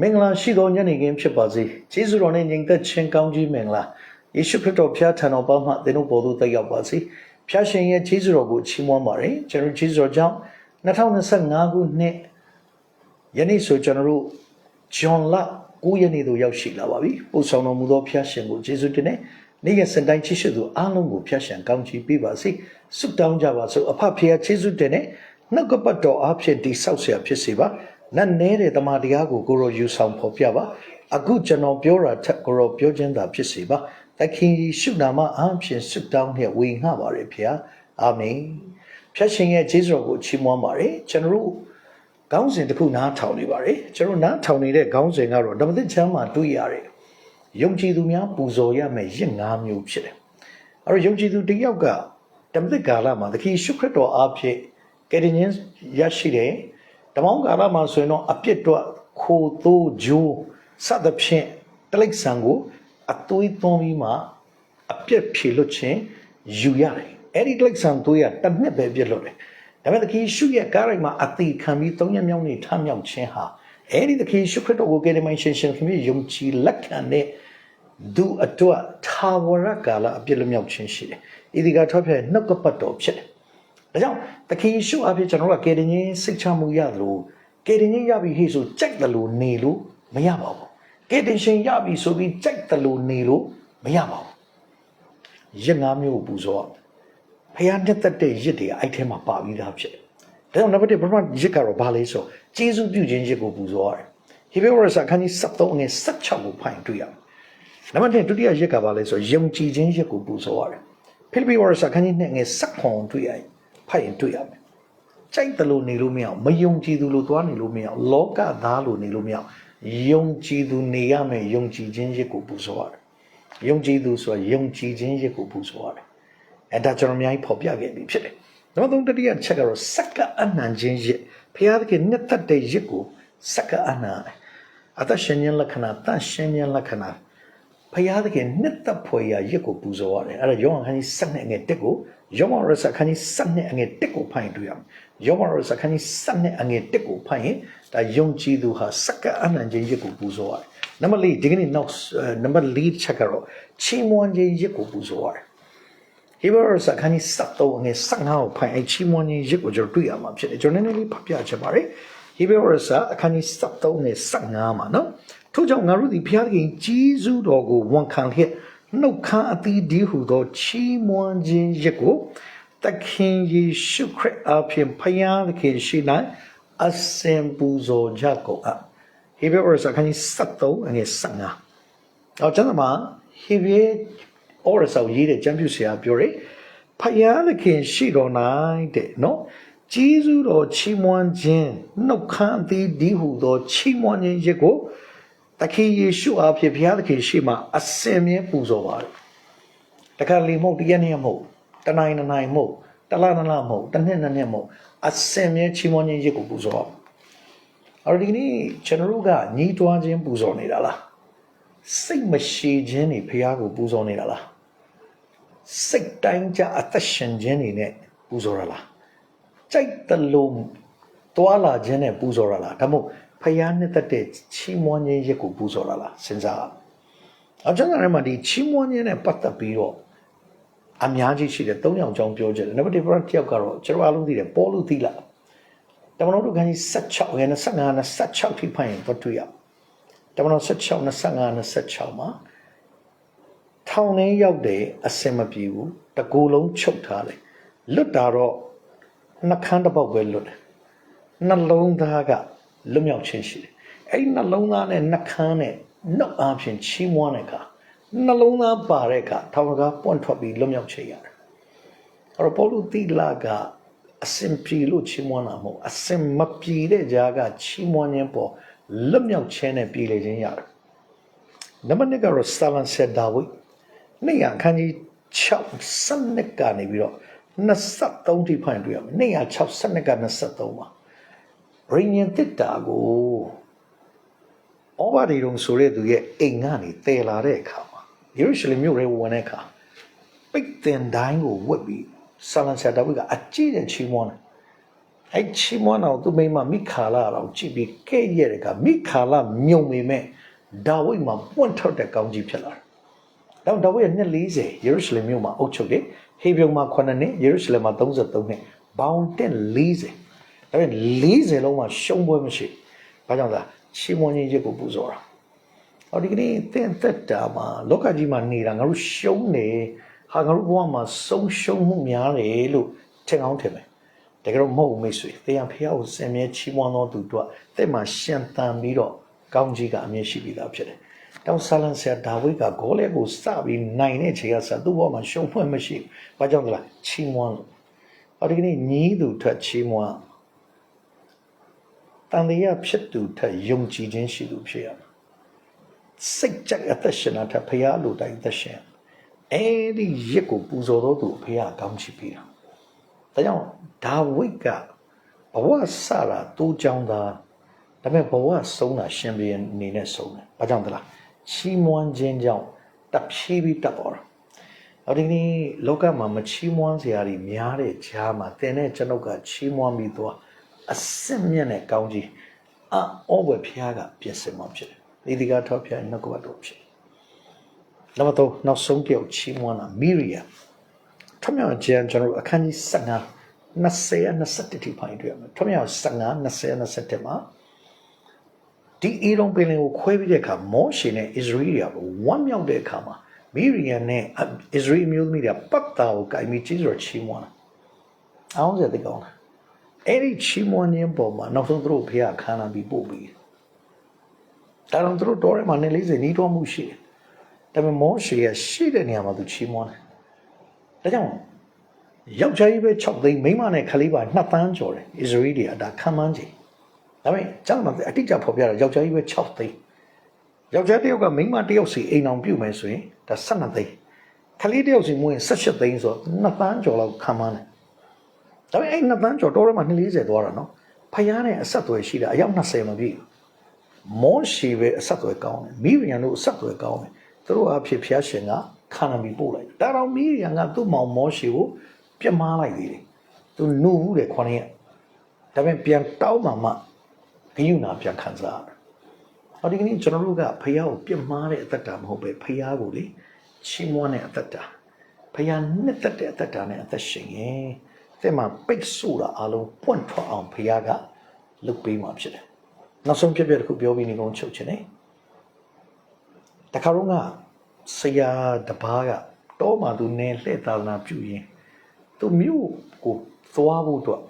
မင်္ဂလာရှိသောညနေခင်းဖြစ်ပါစေ။ကျေးဇူးတော်နဲ့ညီသက်ချင်းကောင်းကြီးမင်္ဂလာယေရှုခရစ်တော်ဖျားထံတော်ပေါင်းမှသင်တို့ပေါ်သို့တက်ရောက်ပါစေ။ဖျားရှင်ရဲ့ကျေးဇူးတော်ကိုချီးမွမ်းပါရစေ။ကျွန်တော်ကျေးဇူးတော်ကြောင့်2025ခုနှစ်ယနေ့ဆိုကျွန်တော်တို့ဂျွန်လ9ရက်နေ့သို့ရောက်ရှိလာပါပြီ။ပို့ဆောင်တော်မူသောဖျားရှင်ကိုကျေးဇူးတင်နေနေ့ရက်စံတိုင်းချစ်ရှိသူအားလုံးကိုဖျားရှင်ကောင်းချီးပေးပါစေ။ဆုတောင်းကြပါစို့အဖဖျားကျေးဇူးတင်နေနှုတ်ကပတ်တော်အားဖြင့်တိဆောက်เสียဖြစ်စေပါ။ နတ်နဲတဲ့တမန်တရားကိုကိုရောယူဆောင်ဖော်ပြပါ။အခုကျွန်တော်ပြောတာထက်ကိုရောပြောခြင်းသာဖြစ်စေပါ။သခင်ယေရှုနာမအားဖြင့်ဆုတောင်းနဲ့ဝေငှပါရဖျား။အာမင်။ဖျားရှင်ရဲ့ကျေးဇူးတော်ကိုချီးမွမ်းပါရစေ။ကျွန်တော်တို့ခေါင်းစဉ်တစ်ခုနားထောင်နေပါရစေ။ကျွန်တော်နားထောင်နေတဲ့ခေါင်းစဉ်ကတော့ဓမ္မသစ်ချမ်းမှာတွေ့ရတယ်။ယုံကြည်သူများပူဇော်ရမယ့်ရစ်ငါးမျိုးဖြစ်တယ်။အဲ့တော့ယုံကြည်သူတစ်ယောက်ကဓမ္မသစ်ကာလမှာသခင်ယေရှုခရစ်တော်အားဖြင့်ကယ်တင်ခြင်းရရှိတယ်။ ဓမ္မောင်းကာလမှာဆိုရင်တော့အပြစ်တော့ခိုသိုးဂျိုးစသဖြင့်တလိ္ဆန်ကိုအသွေးသွင်းပြီးမှအပြစ်ဖြေလွတ်ခြင်းယူရတယ်။အဲ့ဒီတလိ္ဆန်သွေးကတစ်နှစ်ပဲပြစ်လွတ်တယ်။ဒါပေမဲ့သခင်ယေရှုရဲ့ကားရိုက်မှာအသေးခံပြီးသုံးရက်မြောက်နေ့ထမြောက်ခြင်းဟာအဲ့ဒီသခင်ယေရှုခရစ်တော်ကိုကယ်တင်ရှင်ရှင်ခင်ဗျယုံကြည်လက်ခံတဲ့သူအတွက်သာဝရကာလအပြစ်လွတ်မြောက်ခြင်းရှိတယ်။ဤဒီကထောက်ပြနှုတ်ကပတ်တော်ဖြစ်တယ်။ ဒါကြောင့်သခင်ယေရှုအဖြစ်ကျွန်တော်တို့ကကယ်တင်ခြင်းစိတ်ချမှုရလို့ကယ်တင်ခြင်းရပြီဟိဆိုကြိုက်တယ်လို့နေလို့မရပါဘူး။ကယ်တင်ရှင်ရပြီဆိုပြီးကြိုက်တယ်လို့နေလို့မရပါဘူး။ရငါးမျိုးကိုပူဇော်ရမယ်။ဖခင်တက်သက်တဲ့ရစ်တွေအဲ့ထဲမှာပါပြီးသားဖြစ်တယ်။ဒါကြောင့်နံပါတ်1ပထမရစ်ကတော့ဘာလဲဆိုကျေးဇူးပြုခြင်းရစ်ကိုပူဇော်ရတယ်။ဟေဘဲဝရစာခန်းကြီး73ငွေ16ကိုဖိုင်တွေ့ရမယ်။နံပါတ်1ဒုတိယရက်ကပါလဲဆိုယုံကြည်ခြင်းရက်ကိုပူဇော်ရတယ်ဖိလိပ္ပိဝါစာခန်းကြီးနဲ့ငယ်စက်ခွန်တွေ့ရရင် ဖတ်ရင်တွေ့ရမယ်ကြိုက်တယ်လို့နေလို့မရအောင်မယုံကြည်သူလို့သွားနေလို့မရအောင်လောကသားလို့နေလို့မရအောင်ယုံကြည်သူနေရမယ်ယုံကြည်ခြင်းရက်ကိုပူဇော်ရတယ်ယုံကြည်သူဆိုတာယုံကြည်ခြင်းရက်ကိုပူဇော်ရတယ်အဲဒါကျွန်တော်အများကြီးဖော်ပြခဲ့ပြီဖြစ်တယ်နံပါတ်3တတိယချက်ကတော့စက္ကအနှံခြင်းရက်ဖျားသခင်နှစ်သက်တဲ့ရက်ကိုစက္ကအနှံရတယ်အသက်ရှင်ခြင်းလက္ခဏာတန့်ရှင်ခြင်းလက္ခဏာ ဖယားသခင်နှစ်သက်ဖွယ်ရာရစ်ကိုပူဇော်ရတယ်အဲ့ဒါယောဟန်ခန်းကြီး7နဲ့အငယ်1ကိုယောဟန်ရစခန်းကြီး7နဲ့အငယ်1ကိုဖတ်ရင်တွေ့ရမယ်ယောဟန်ရစခန်းကြီး7နဲ့အငယ်1ကိုဖတ်ရင်ဒါယုံကြည်သူဟာစက္ကအနန္တခြင်းရစ်ကိုပူဇော်ရတယ်နံပါတ်4ဒီကနေ့နောက်နံပါတ်4ချက်ကတော့ချီးမွမ်းခြင်းရစ်ကိုပူဇော်ရတယ်ဟေဘရစခန်းကြီး73အငယ်15ကိုဖတ်အဲ့ချီးမွမ်းခြင်းရစ်ကိုကျွန်တော်တွေ့ရမှာဖြစ်တယ်ကျွန်တော်နည်းနည်းလေးဖတ်ပြချင်ပါတယ်ဟေဘရစအခန်းကြီး73နဲ့15မှာနော် ထို့ကြောင့်ငါတို့သည်ဘုရားသခင်ကြီးစုတော်ကိုဝန်ခံလျက်နှုတ်ခမ်းအသီးဒီဟုသောချီးမွမ်းခြင်းရက်ကိုသခင်ယေရှုခရစ်အဖင်ဘုရားသခင်ရှိ၌အစင်ပူဇော်ကြကုန်အပ်ဟေဘရဲစခန်းကြီး73အငယ်15တော့ကျွန်တော်မှာဟေဘရဲအော်ရဆောရေးတဲ့ကျမ်းပြုဆရာပြောတယ်ဖယားသခင်ရှိတော်၌တဲ့နော်ဂျေဇုတော်ချီးမွမ်းခြင်းနှုတ်ခမ်းအသီးဒီဟုသောချီးမွမ်းခြင်းရက်ကို သခင်ယေရှုအားဖြင့်ဘုရားသခင်ရှိမှအစင်မြဲပူဇော်ပါတယ်။တခါလေမဟုတ်တရက်နေ့မဟုတ်တနိုင်နနိုင်မဟုတ်တလနလမဟုတ်တစ်နှစ်နှစ်နှစ်မဟုတ်အစင်မြဲချီးမွမ်းခြင်းရစ်ကိုပူဇော်အောင်။အဲ့တော့ဒီကနေ့ကျွန်တော်တို့ကညီးတွားခြင်းပူဇော်နေတာလား။စိတ်မရှိခြင်းနေဘုရားကိုပူဇော်နေတာလား။စိတ်တိုင်းကြအသက်ရှင်ခြင်းနေနဲ့ပူဇော်ရလား။ကြိုက်တယ်လို့တွာလာခြင်းနဲ့ပူဇော်ရလား။ဒါမှမဟုတ် ဖယားနှစ်သက်တဲ့ချီးမွမ်းခြင်းရက်ကိုပူဇော်ရလားစဉ်းစားအောင်။အကျဉ်းသားမှာဒီချီးမွမ်းခြင်းနဲ့ပတ်သက်ပြီးတော့အများကြီးရှိတယ်၃ယောက်ကြောင်းပြောကြတယ်။နံပါတ်1 front တယောက်ကတော့ကျွန်တော်အားလုံးသိတယ်ပေါ်လို့သိလား။တမန်တော်တို့ခန်းကြီး16ရဲ့25 26ထိဖိုင်တော့တွေ့ရ။တမန်တော်16 25 26မှာထောင်ထဲရောက်တယ်အစင်မပြေဘူးတကူလုံးချုပ်ထားတယ်လွတ်တာတော့နှကန်းတစ်ပေါက်ပဲလွတ်တယ်နှလုံးသားက လွတ်မြောက်ခြင်းရှိတယ်အဲ့ဒီနှလုံးသားနဲ့နှကန်းနဲ့နှုတ်အားဖြင့်ချီးမွမ်းတဲ့အခါနှလုံးသားပါတဲ့အခါထောင်ကပွန့်ထွက်ပြီးလွတ်မြောက်ခြင်းရတယ်အဲ့တော့ပေါလုသီလာကအစင်ပြေလို့ချီးမွမ်းတာမဟုတ်အစင်မပြေတဲ့ကြားကချီးမွမ်းခြင်းပေါ်လွတ်မြောက်ခြင်းနဲ့ပြေလေခြင်းရတယ်နံပါတ်2ကတော့ဆာလန်ဆက်ဒါဝိဒ်နေ့ရအခန်းကြီး6စနစ်ကနေပြီးတော့23ထိဖိုင်တွေ့ရမယ်နေ့ရ6စနစ်က23ပါ ရင်းရင်တစ်တာကိုဩဘာဒီတုံဆိုတဲ့သူရဲ့အိမ်ကနေတည်လာတဲ့အခါမှာယေရုရှလင်မြို့ရဲဝင်တဲ့အခါပိတ်တင်တိုင်းကိုဝတ်ပြီးဆာလန်ဆာဒါဝိကအကြည့်တဲ့ချီးမွမ်းတယ်အဲ့ချီးမွမ်းတော်သူမိမမိခါလာတော့ကြည့်ပြီးကဲ့ရဲ့တဲ့ကမိခါလာမြုံပေမဲ့ဒါဝိဒ်မှာပွင့်ထွက်တဲ့ကောင်းကြီးဖြစ်လာတယ်။တော့ဒါဝိဒ်ရဲ့နှစ်40ယေရုရှလင်မြို့မှာအုပ်ချုပ်တယ်။ဟေဗြုန်မှာ9နှစ်ယေရုရှလင်မှာ33နှစ်ဘောင်တက်40 ဒါပေမဲ့40လုံးမှာရှုံးပွဲမရှိ။ဘာကြောင့်လဲချီးမွမ်းခြင်းရစ်ကိုပူဇော်တာ။ဟောဒီကနေ့သင်သက်တာမှာလောကကြီးမှာနေတာငါတို့ရှုံးနေဟာငါတို့ဘဝမှာဆုံးရှုံးမှုများတယ်လို့ထင်အောင်ထင်မယ်။တကယ်တော့မဟုတ်ဘူးမိတ်ဆွေ။သင်ရဖះကိုစင်မြဲချီးမွမ်းတော်သူတို့ကတဲ့မှာရှင်သန်ပြီးတော့ကောင်းကြီးကအမြင်ရှိပြီးသားဖြစ်တယ်။တောင်ဆာလန်ဆရာဒါဝိဒ်ကဂေါလဲကိုစပြီးနိုင်တဲ့ချိန်ကစသူ့ဘဝမှာရှုံးဖွဲ့မရှိဘူး။ဘာကြောင့်လဲချီးမွမ်းလို့။ဟောဒီကနေ့ညီးသူထွက်ချီးမွမ်း တန်တရားဖြစ်သူထက်ယုံကြည်ခြင်းရှိသူဖြစ်ရမယ်။စိတ်ကြိုက်အသက်ရှင်တာထက်ဖះလိုတိုင်းသက်ရှင်။အဲဒီရစ်ကိုပူဇော်တော်သူဖះကောင်းချီးပြီးတာ။ဒါကြောင့်ဒါဝိဒ်ကဘဝစတာတူးကြောင်းသားဒါပေမဲ့ဘဝဆုံးတာရှင်ဘီအနေနဲ့ဆုံးတယ်။ဘာကြောင့်သလား။ချီးမွမ်းခြင်းကြောင့်တပ်ဖြီးပြီးတပ်ပေါ်တာ။အဲဒီနေ့လောကမှာမချီးမွမ်းစရာတွေများတဲ့ဂျားမှာသင်တဲ့ကျွန်ုပ်ကချီးမွမ်းပြီးသွား အစစ်မြင့်တဲ့ကောင်းကြီးအော်ဘွယ်ဖျားကပြင်ဆင်မှဖြစ်တယ်။ဒီဒီကထောက်ဖျားနှုတ်ကပတ်တော်ဖြစ်။နံပါတ်3နောက်ဆုံးပြောက်ချီးမွမ်းတာမီရီယာထမြောင်ကျန်ကျွန်တော်တို့အခန်းကြီး15 20 21ထိဖိုင်တွေ့ရမယ်ထမြောင်15 20 21မှာဒီအီရုံပင်လင်ကိုခွဲပြီးတဲ့အခါမောရှေနဲ့ဣသရေလကဝမ်းမြောက်တဲ့အခါမှာမီရီယန်နဲ့ဣသရေလမျိုးသမီးတွေကပတ်တာကိုကြိုက်ပြီးကြီးစွာချီးမွမ်းတာအောင်စရာတိကောင်းတာ အဲ့ဒီချီးမွမ်းခြင်းပေါ်မှာနောက်ဆုံးသူတို့ဖေကခန္ဓာပြီးပို့ပြီးဒါတော့သူတို့တော်ရဲမှာနေလေးစနီးတော်မှုရှိတယ်ဒါပေမဲ့မောရှေကရှိတဲ့နေရာမှာသူချီးမွမ်းတယ်ဒါကြောင့်ယောက်ျားကြီးပဲ6သိန်းမိန်းမနဲ့ခလေးပါ2တန်းကျော်တယ်ဣသရေလတွေကဒါခံမှန်းကြည့်ဒါပေမဲ့ကျောင်းမှာအတိအကျဖော်ပြတာယောက်ျားကြီးပဲ6သိန်းယောက်ျားတစ်ယောက်ကမိန်းမတစ်ယောက်စီအိမ်အောင်ပြုတ်မယ်ဆိုရင်ဒါ12သိန်းခလေးတစ်ယောက်စီမွေးရင်18သိန်းဆိုတော့2တန်းကျော်လောက်ခံမှန်းတယ် ဒါပေမဲ့အဲ့2တန်းကျော်တော်တော့မှ240သွားတာနော်ဖယားနဲ့အဆက်အသွယ်ရှိတာအယောက်20မပြည့်မောရှေပဲအဆက်အသွယ်ကောင်းတယ်မိရိယန်တို့အဆက်အသွယ်ကောင်းတယ်သူတို့အဖြစ်ဖျားရှင်ကခန္ဓာမီပို့လိုက်ဒါတော့မိရိယန်ကသူ့မောင်မောရှေကိုပြစ်မှားလိုက်သေးတယ်သူနှုတ်ဘူးတယ်ခေါင်းရက်ဒါပေမဲ့ပြန်တောင်းမှမှဂိယူနာပြန်ခံစားရတယ်။ဟောဒီကနေ့ကျွန်တော်တို့ကဖះကိုပြစ်မှားတဲ့အသက်တာမဟုတ်ပဲဖះကိုလေချီးမွမ်းတဲ့အသက်တာဖះနှစ်သက်တဲ့အသက်တာနဲ့အသက်ရှင်ရင် တဲ့မှာပိတ်ဆို့တာအလုံးပွန့်ထွက်အောင်ဖះကလုပ်ပေးမှာဖြစ်တယ်။နောက်ဆုံးပြပြတစ်ခုပြောပြီးနေကုန်ချုပ်ချင်တယ်။တခါတော့ကဆရာတပားကတောမှာသူနေလှည့်သာလနာပြုရင်သူမြို့ကိုသွားဖို့အတွက်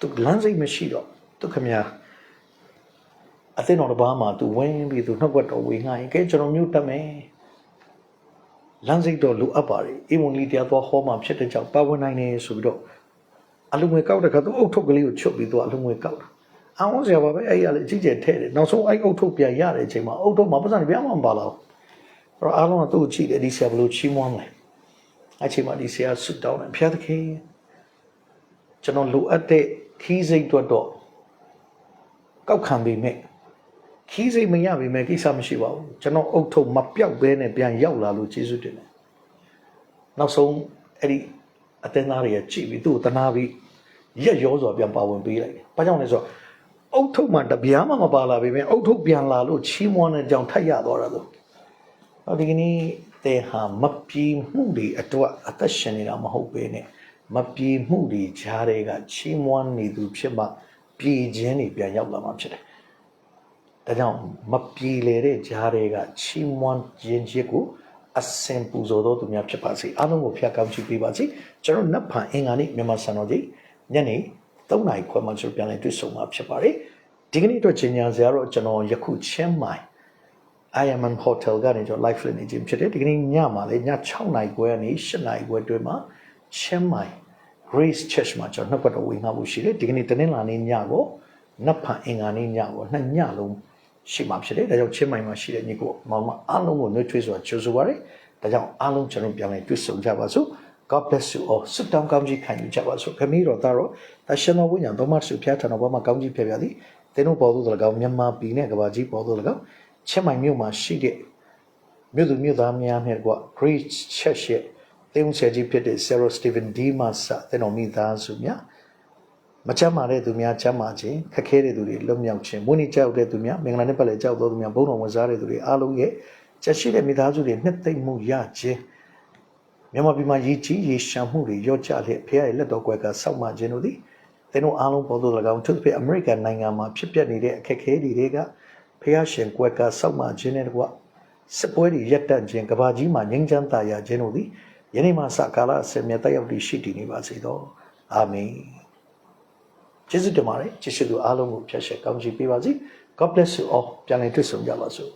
သူလမ်းစိတ်မရှိတော့သူခမညာအသိတော်တစ်ပါးမှာသူဝင်ပြီးသူနှုတ်ကတော်ဝေငှာရင်ကဲကျွန်တော်မြို့တက်မယ် လမ်းစိတ်တော့လိုအပ်ပါတယ်အိမ်ဝင်လေးတရားသွားဟောမှဖြစ်တဲ့ကြောင့်ပါဝင်နိုင်နေဆိုပြီးတော့အလုံးငွေကောက်တဲ့ခါသူအုတ်ထုတ်ကလေးကိုချုပ်ပြီးသူအလုံးငွေကောက်တာအောင်စရာပါပဲအဲ့ရလေအကြီးကျယ်ထဲ့တယ်နောက်ဆုံးအဲ့အုတ်ထုတ်ပြန်ရတဲ့အချိန်မှာအုတ်ထုတ်မှာပတ်စံပြမမပါတော့အဲ့တော့အားလုံးကသူ့ကိုကြည့်တယ်ဒီဆရာဘလို့ချီးမွမ်းတယ်အဲ့ချိန်မှာဒီဆရာဆွတ်တောင်းတယ်ဖျားသခင်ကျွန်တော်လိုအပ်တဲ့ခီးစိတ်အတွက်တော့ကောက်ခံပေမဲ့ ခီးစိတ်မရပေမဲ့ကိစ္စမရှိပါဘူးကျွန်တော်အုတ်ထုတ်မပြောက်ဘဲနဲ့ပြန်ရောက်လာလို့ကျေးဇူးတင်တယ်နောက်ဆုံးအဲ့ဒီအတင်းသားတွေကကြည့်ပြီးသူ့ကိုတနာပြီးရက်ရောစွာပြန်ပါဝင်ပေးလိုက်တယ်ဘာကြောင့်လဲဆိုတော့အုတ်ထုတ်မှတပြားမှမပါလာပေမဲ့အုတ်ထုတ်ပြန်လာလို့ချီးမွမ်းတဲ့ကြောင့်ထပ်ရသွားတာလို့ဟောဒီကနေ့တဲ့ဟာမပြေမှုတွေအတွက်အသက်ရှင်နေတာမဟုတ်ပဲနဲ့မပြေမှုတွေဂျားတွေကချီးမွမ်းနေသူဖြစ်မှပြည်ခြင်းတွေပြန်ရောက်လာမှာဖြစ်တယ်။ ဒါကြောင့်မပြည်လေတဲ့ဂျားတွေကချီးမွမ်းခြင်းချစ်ကိုအစင်ပူဇော်တော်သူများဖြစ်ပါစေ။အားလုံးကိုဖျက်ကောင်းချီးပေးပါစေ။ကျွန်တော်နတ်ဖန်အင်္ဂါနေ့မြန်မာစံတော်ကြီးညနေ3နာရီခွဲမှကျွန်တော်ပြန်လည်တွေ့ဆုံမှာဖြစ်ပါတယ်။ဒီကနေ့အတွက်ချိန်ညာစရာတော့ကျွန်တော်ယခုချင်းမိုင် IMM Hotel ကနေကျွန်တော် live လုပ်နေခြင်းဖြစ်တယ်ဒီကနေ့ညမှာလေည6နာရီခွဲကနေ7နာရီခွဲအတွင်းမှာချင်းမိုင် Grace Church မှာကျွန်တော်နှုတ်ကတော်ဝင်ငှမှုရှိတယ်ဒီကနေ့တနင်္လာနေ့ညကိုနတ်ဖန်အင်္ဂါနေ့ညကိုနှစ်ညလုံး ရှိမှာဖြစ်တယ်ဒါကြောင့်ချင်းမိုင်မှာရှိတဲ့ညီကိုမောင်မအားလုံးကိုနှွေးထွေးစွာကြိုဆိုပါရစေဒါကြောင့်အားလုံးကျွန်တော်ပြန်လည်တွေ့ဆုံကြပါစို့ God bless you all ဆုတောင်းကောင်းကြီးခံယူကြပါစို့ခမီးတော်သားတော်တရှင်တော်ဝိညာဉ်တော်မဆုဖျားထံတော်ဘမှာကောင်းကြီးဖြစ်ပြသည်သင်တို့ပေါ်သို့တော်၎င်းမြန်မာပြည်နဲ့ကဘာကြီးပေါ်သို့၎င်းချင်းမိုင်မြို့မှာရှိတဲ့မြို့သူမြို့သားများနဲ့ကွာ Great Church ရဲ့သင်္ဆရာကြီးဖြစ်တဲ့ Sarah Stephen D. Massa တဲ့တော်မိသားစုများ မချမ်းမာတဲ့သူများချမ်းမာခြင်းခက်ခဲတဲ့သူတွေလွတ်မြောက်ခြင်းမွေးနေ့ကြောက်တဲ့သူများမင်္ဂလာနဲ့ပတ်လည်ကြောက်သောသူများဘုန်းတော်ဝင်စားတဲ့သူတွေအားလုံးရဲ့ချက်ရှိတဲ့မိသားစုတွေနှစ်သိမ့်မှုရခြင်းမြန်မာပြည်မှာရည်ကြီးရေရှမ်းမှုတွေရော့ကျလျက်ဖခင်ရဲ့လက်တော်ကွယ်ကစောက်မှခြင်းတို့သည်သင်တို့အားလုံးပေါ်သို့၎င်းသူတို့ဖြစ်အမေရိကန်နိုင်ငံမှာဖြစ်ပျက်နေတဲ့အခက်အခဲတွေတွေကဖခင်ရှင်ကွယ်ကစောက်မှခြင်းနဲ့တကွစစ်ပွဲတွေရပ်တန့်ခြင်းကဘာကြီးမှာငြိမ်းချမ်းသာယာခြင်းတို့သည်ယနေ့မှစကာလအစမြတ်တက်ရောက်တည်ရှိတည်နေပါစေသောအာမင် ကျေးဇူးတင်ပါတယ်ကျေးဇူးသူအားလုံးကိုဖျက်ရှက်ကောင်းချီးပေးပါစေ God bless you all ပြန်လည်တွေ့ဆုံကြပါစို့